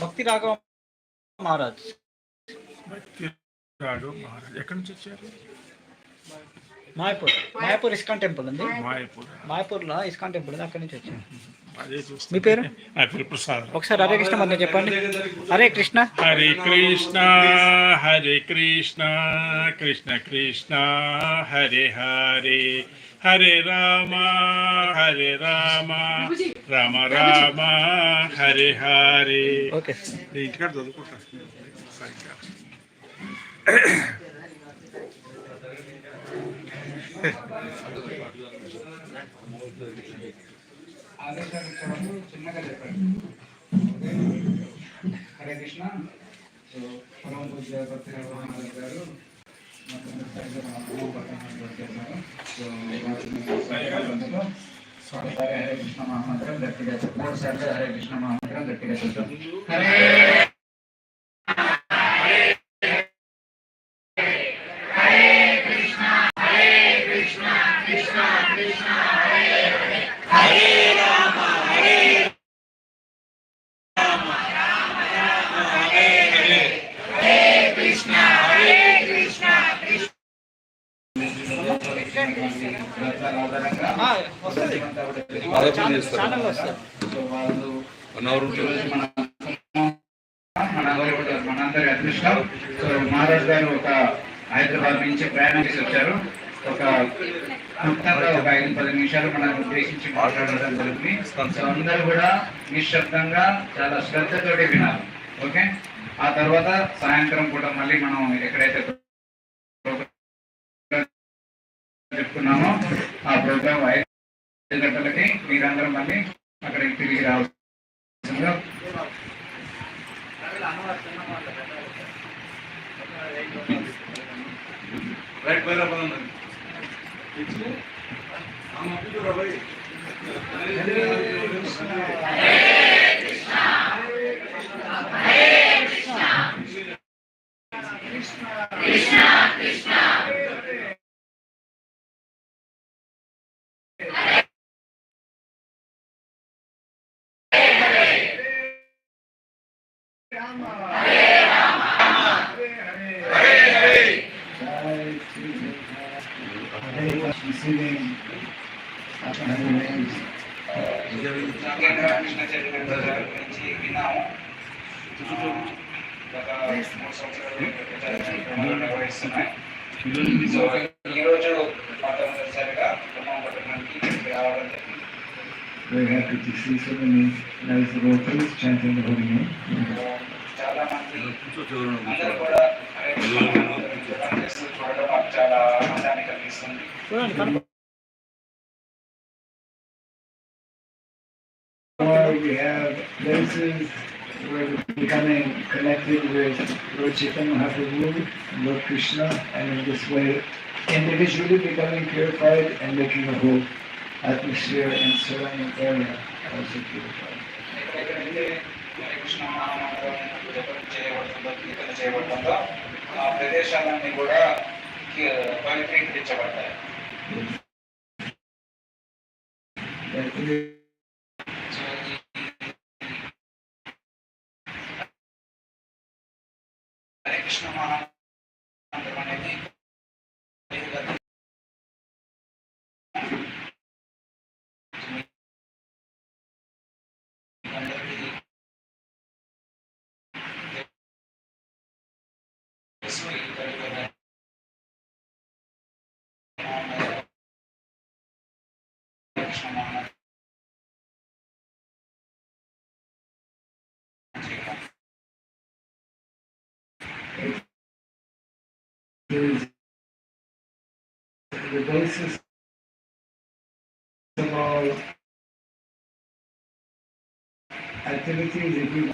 భక్తి రాఘవ మహారాజ్. భక్తి రాడు మహారాజ్. ఎక్కడి నుంచి వచ్చారు? మాయపూర్. మాయపూర్ ఇస్కాన్ టెంపుల్ ఉంది మాయపూర్. మాయపూర్లో ఇస్కాన్ టెంపుల్ ఉంది అక్కడి నుంచి వచ్చాను చూస్తే మీ పేరు? ప్రసాద్. ఒకసారి హరే కృష్ణ మంత్రం చెప్పండి. హరే కృష్ణ. హరే కృష్ణ హరే కృష్ణ కృష్ణ కృష్ణ హరే హరే. హరే రామ హరే రామ రామ రామ హరే హరే. ఇంటికాడ చదువుకుంటా. సాయంకాలం. హరే కృష్ణ. సో పరమ మహారాజ్ గారు మాకు హరే కృష్ణ మహామంత్రం గట్టిగా చెప్పు. మూడు సార్లు హరే కృష్ణ మహామంత్రం గట్టిగా చెప్తాం హరే వ్రతాల ఆధారంగా ఆ, వస్తుంది. ఛానల్ వస్తుంది సో వాళ్ళు వన్ అవర్ ఉంటుంది ఈరోజు మన మనందరి మనందరి అదృష్టం సో మహారాజ్ గారు ఒక హైదరాబాద్ నుంచి ప్రయాణం చేసి వచ్చారు ఒక క్లుప్తంగా ఒక ఐదు పది నిమిషాలు మనం ఉద్దేశించి మాట్లాడడం జరుగుతుంది సో అందరూ కూడా నిశ్శబ్దంగా చాలా శ్రద్ధతోటి వినాలి ఓకే ఆ తర్వాత సాయంత్రం కూడా మళ్ళీ మనం ఎక్కడైతే చెప్తున్నాము. ఆ ప్రోగ్రామ్ ఐదు గంటలకి మీరందరూ మళ్ళీ అక్కడికి తిరిగి రావాల్సిందిగా రైట్ పదండి సో ఈరోజు మొట్టమొదటిసారిగా ఖమ్మం పట్టణానికి ఇక్కడికి రావడం జరిగింది Very happy to see so many nice devotees chanting the holy name. So చాలా మంది కూర్చో చివరన అందరూ కూర్చో కూడా హరే కృష్ణ మహామంత్రం పనిచేస్తూ చూడడం మాకు చాలా ఆనందాన్ని కలిగిస్తుంది చూడండి కనప- Or we have places where we're becoming connected with Lord Chaitanya Mahaprabhu and Lord Krishna, and in this way, individually becoming purified and making the whole atmosphere and surrounding area also purified. ఎక్కడైతే హరే కృష్ణ మహామంత్రం జపం చేయబడుతుందో కీర్తన చేయబడుతుందో ఆ ప్రదేశాలన్నీ కూడా కీ- పవిత్రీకరించబడతాయి That we అనేది this the basis of all activities if you